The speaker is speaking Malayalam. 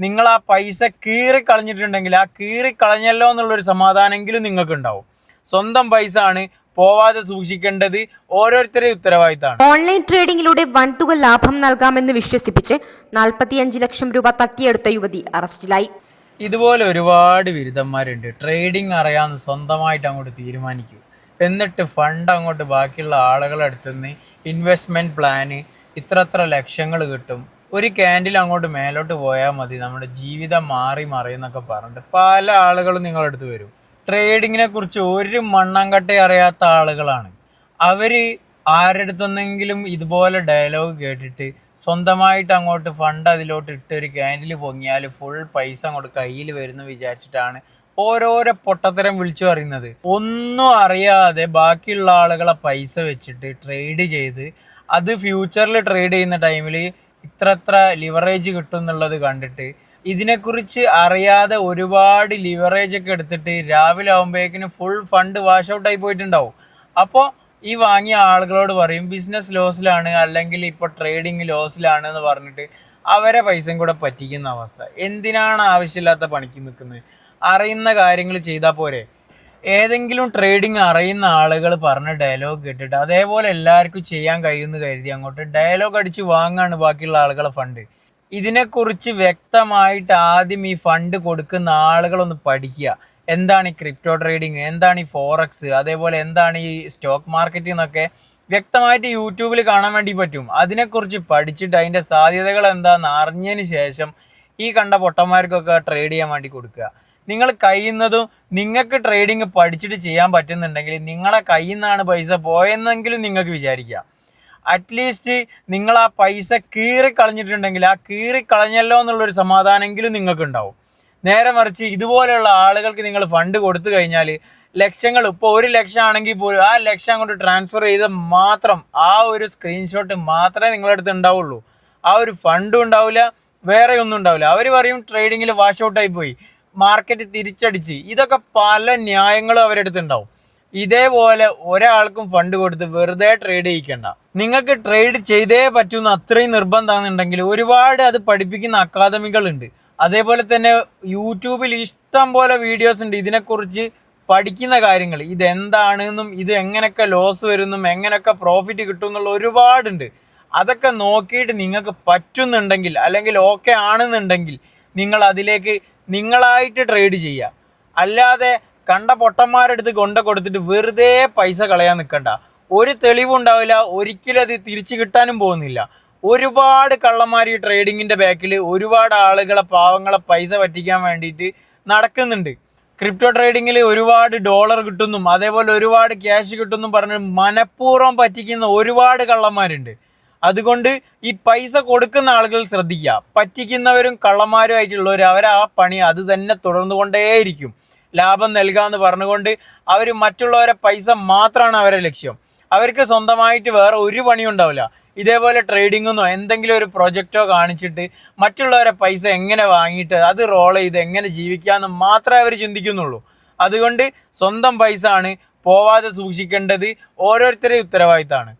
നിങ്ങൾ ആ പൈസ കീറി കളഞ്ഞിട്ടുണ്ടെങ്കിൽ ആ കീറി കളഞ്ഞല്ലോ എന്നുള്ളൊരു സമാധാനമെങ്കിലും നിങ്ങൾക്ക് ഉണ്ടാവും സ്വന്തം പൈസ ആണ് പോവാതെ സൂക്ഷിക്കേണ്ടത് ഓരോരുത്തരുടെ ഉത്തരവാദിത്തമാണ്. ഓൺലൈൻ ട്രേഡിംഗിലൂടെ വൻതുക ലാഭം നൽകാമെന്ന് വിശ്വസിപ്പിച്ച് നാൽപ്പത്തിയഞ്ച് ലക്ഷം രൂപ തട്ടിയെടുത്ത യുവതി അറസ്റ്റിലായി. ഇതുപോലെ ഒരുപാട് ബിരുദന്മാരുണ്ട്. ട്രേഡിംഗ് അറിയാമെന്ന് സ്വന്തമായിട്ട് അങ്ങോട്ട് തീരുമാനിക്കും. എന്നിട്ട് ഫണ്ട് അങ്ങോട്ട് ബാക്കിയുള്ള ആളുകളുടെ അടുത്ത് നിന്ന് ഇൻവെസ്റ്റ്മെന്റ് പ്ലാന് ഇത്ര ഇത്ര ലക്ഷങ്ങൾ കിട്ടും. ഒരു ക്യാൻഡിൽ അങ്ങോട്ട് മേലോട്ട് പോയാൽ മതി. നമ്മുടെ ജീവിതം മാറി മറിയെന്നൊക്കെ പറഞ്ഞിട്ട് പല ആളുകളും നിങ്ങളുടെ അടുത്ത് വരും. ട്രേഡിങ്ങിനെ കുറിച്ച് ഒരു മണ്ണാങ്കട്ട അറിയാത്ത ആളുകളാണ്. അവർ ആരുടെ അടുത്തുനിന്നെങ്കിലും ഇതുപോലെ ഡയലോഗ് കേട്ടിട്ട് സ്വന്തമായിട്ട് അങ്ങോട്ട് ഫണ്ട് അതിലോട്ട് ഇട്ട് ഒരു ക്യാൻഡിൽ പൊങ്ങിയാൽ ഫുൾ പൈസ അങ്ങോട്ട് കയ്യിൽ വരുന്നു വിചാരിച്ചിട്ടാണ് ഓരോരോ പൊട്ടത്തരം വിളിച്ചു പറയുന്നത്. ഒന്നും അറിയാതെ ബാക്കിയുള്ള ആളുകളെ പൈസ വെച്ചിട്ട് ട്രേഡ് ചെയ്ത് അത് ഫ്യൂച്ചറിൽ ട്രേഡ് ചെയ്യുന്ന ടൈമിൽ ഇത്ര ഇത്ര ലിവറേജ് കിട്ടും എന്നുള്ളത് കണ്ടിട്ട് ഇതിനെക്കുറിച്ച് അറിയാതെ ഒരുപാട് ലിവറേജ് ഒക്കെ എടുത്തിട്ട് രാവിലെ ആകുമ്പോഴേക്കിനും ഫുൾ ഫണ്ട് വാഷ് ഔട്ടായി പോയിട്ടുണ്ടാവും. അപ്പോൾ ഈ വാങ്ങിയ ആളുകളോട് പറയും ബിസിനസ് ലോസിലാണ് അല്ലെങ്കിൽ ഇപ്പോൾ ട്രേഡിങ് ലോസിലാണ് എന്ന് പറഞ്ഞിട്ട് അവരെ പൈസയും കൂടെ പറ്റിക്കുന്ന അവസ്ഥ. എന്തിനാണ് ആവശ്യമില്ലാത്ത പണിക്ക് നിൽക്കുന്നത്? അറിയുന്ന കാര്യങ്ങൾ ചെയ്താൽ പോരെ. ഏതെങ്കിലും ട്രേഡിങ് അറിയുന്ന ആളുകൾ പറഞ്ഞ ഡയലോഗ് കേട്ടിട്ട് അതേപോലെ എല്ലാവർക്കും ചെയ്യാൻ കഴിയുമെന്ന് കരുതി അങ്ങോട്ട് ഡയലോഗ് അടിച്ച് വാങ്ങാണ് ബാക്കിയുള്ള ആളുകളെ ഫണ്ട് ഇതിനെക്കുറിച്ച് വ്യക്തമായിട്ട് ആദ്യം ഈ ഫണ്ട് കൊടുക്കുന്ന ആളുകളൊന്ന് പഠിക്കുക. എന്താണ് ഈ ക്രിപ്റ്റോ ട്രേഡിങ് എന്താണ് ഈ ഫോറക്സ് അതേപോലെ എന്താണ് ഈ സ്റ്റോക്ക് മാർക്കറ്റ് എന്നൊക്കെ വ്യക്തമായിട്ട് യൂട്യൂബിൽ കാണാൻ വേണ്ടി പറ്റും. അതിനെക്കുറിച്ച് പഠിച്ചിട്ട് അതിന്റെ സാധ്യതകൾ എന്താണെന്ന് അറിഞ്ഞതിന് ശേഷം ഈ കണ്ട പൊട്ടന്മാർക്കൊക്കെ ട്രേഡ് ചെയ്യാൻ വേണ്ടി കൊടുക്കുക. നിങ്ങൾ കഴിയുന്നതും നിങ്ങൾക്ക് ട്രേഡിങ് പഠിച്ചിട്ട് ചെയ്യാൻ പറ്റുന്നുണ്ടെങ്കിൽ നിങ്ങളെ കയ്യിൽ നിന്നാണ് പൈസ പോയെന്നെങ്കിലും നിങ്ങൾക്ക് വിചാരിക്കാം. അറ്റ്ലീസ്റ്റ് നിങ്ങൾ ആ പൈസ കീറി കളഞ്ഞിട്ടുണ്ടെങ്കിൽ ആ കീറി കളഞ്ഞല്ലോ എന്നുള്ളൊരു സമാധാനമെങ്കിലും നിങ്ങൾക്ക് ഉണ്ടാവും. നേരെ മറിച്ച് ഇതുപോലെയുള്ള ആളുകൾക്ക് നിങ്ങൾ ഫണ്ട് കൊടുത്തു കഴിഞ്ഞാൽ ലക്ഷങ്ങൾ ഇപ്പോൾ ഒരു ലക്ഷം ആണെങ്കിൽ പോലും ആ ലക്ഷം കൊണ്ട് ട്രാൻസ്ഫർ ചെയ്ത് മാത്രം ആ ഒരു സ്ക്രീൻഷോട്ട് മാത്രമേ നിങ്ങളുടെ അടുത്ത് ഉണ്ടാവുള്ളൂ. ആ ഒരു ഫണ്ടും ഉണ്ടാവില്ല വേറെ ഒന്നും ഉണ്ടാവില്ല. അവർ പറയും ട്രേഡിങ്ങിൽ വാഷ് ഔട്ടായി പോയി. മാർക്കറ്റ് തിരിച്ചടിച്ച്. ഇതൊക്കെ പല ന്യായങ്ങളും അവരുടെ അടുത്ത് ഇതേപോലെ ഒരാൾക്കും ഫണ്ട് കൊടുത്ത് വെറുതെ ട്രേഡ് ചെയ്യിക്കണ്ട. നിങ്ങൾക്ക് ട്രേഡ് ചെയ്തേ പറ്റുന്ന അത്രയും നിർബന്ധമാണെന്നുണ്ടെങ്കിൽ ഒരുപാട് അത് പഠിപ്പിക്കുന്ന അക്കാദമികളുണ്ട്. അതേപോലെ തന്നെ യൂട്യൂബിൽ ഇഷ്ടം പോലെ വീഡിയോസ് ഉണ്ട്. ഇതിനെക്കുറിച്ച് പഠിക്കുന്ന കാര്യങ്ങൾ. ഇതെന്താണെന്നും ഇത് എങ്ങനെയൊക്കെ ലോസ് വരുന്നും എങ്ങനെയൊക്കെ പ്രോഫിറ്റ് കിട്ടും എന്നുള്ള ഒരുപാടുണ്ട്. അതൊക്കെ നോക്കിയിട്ട് നിങ്ങൾക്ക് പറ്റുന്നുണ്ടെങ്കിൽ അല്ലെങ്കിൽ ഓക്കെ ആണെന്നുണ്ടെങ്കിൽ നിങ്ങൾ അതിലേക്ക് നിങ്ങളായിട്ട് ട്രേഡ് ചെയ്യുക അല്ലാതെ കണ്ട പൊട്ടന്മാരെടുത്ത് കൊണ്ട കൊടുത്തിട്ട് വെറുതെ പൈസ കളയാൻ നിൽക്കണ്ട ഒരു തെളിവുണ്ടാവില്ല ഒരിക്കലും അത് തിരിച്ചു കിട്ടാനും പോകുന്നില്ല. ഒരുപാട് കള്ളന്മാർ ഈ ട്രേഡിങ്ങിന്റെ ബാക്കിൽ ഒരുപാട് ആളുകളെ പാവങ്ങളെ പൈസ പറ്റിക്കാൻ വേണ്ടിയിട്ട് നടക്കുന്നുണ്ട്. ക്രിപ്റ്റോ ട്രേഡിങ്ങിൽ ഒരുപാട് ഡോളർ കിട്ടുന്നും അതേപോലെ ഒരുപാട് ക്യാഷ് കിട്ടുന്നും പറഞ്ഞ് മനഃപൂർവം പറ്റിക്കുന്ന ഒരുപാട് കള്ളന്മാരുണ്ട്. അതുകൊണ്ട് ഈ പൈസ കൊടുക്കുന്ന ആളുകൾ ശ്രദ്ധിക്കുക. പറ്റിക്കുന്നവരും കള്ളന്മാരും ആയിട്ടുള്ളവർ അവർ ആ പണി അത് തന്നെ കൊണ്ടേയിരിക്കും. ലാഭം നൽകാന്ന് പറഞ്ഞുകൊണ്ട് അവർ മറ്റുള്ളവരെ പൈസ മാത്രമാണ് അവരെ ലക്ഷ്യം. അവർക്ക് സ്വന്തമായിട്ട് വേറെ ഒരു പണിയും ഉണ്ടാവില്ല. ഇതേപോലെ ട്രേഡിങ്ങെന്നോ എന്തെങ്കിലും ഒരു പ്രൊജക്റ്റോ കാണിച്ചിട്ട് മറ്റുള്ളവരെ പൈസ എങ്ങനെ വാങ്ങിയിട്ട് അത് റോൾ ചെയ്ത് എങ്ങനെ ജീവിക്കാമെന്ന് മാത്രമേ അവർ ചിന്തിക്കുന്നുള്ളൂ. അതുകൊണ്ട് സ്വന്തം പൈസ ആണ് പോവാതെ സൂക്ഷിക്കേണ്ടത് ഓരോരുത്തരുടെ ഉത്തരവാദിത്തമാണ്.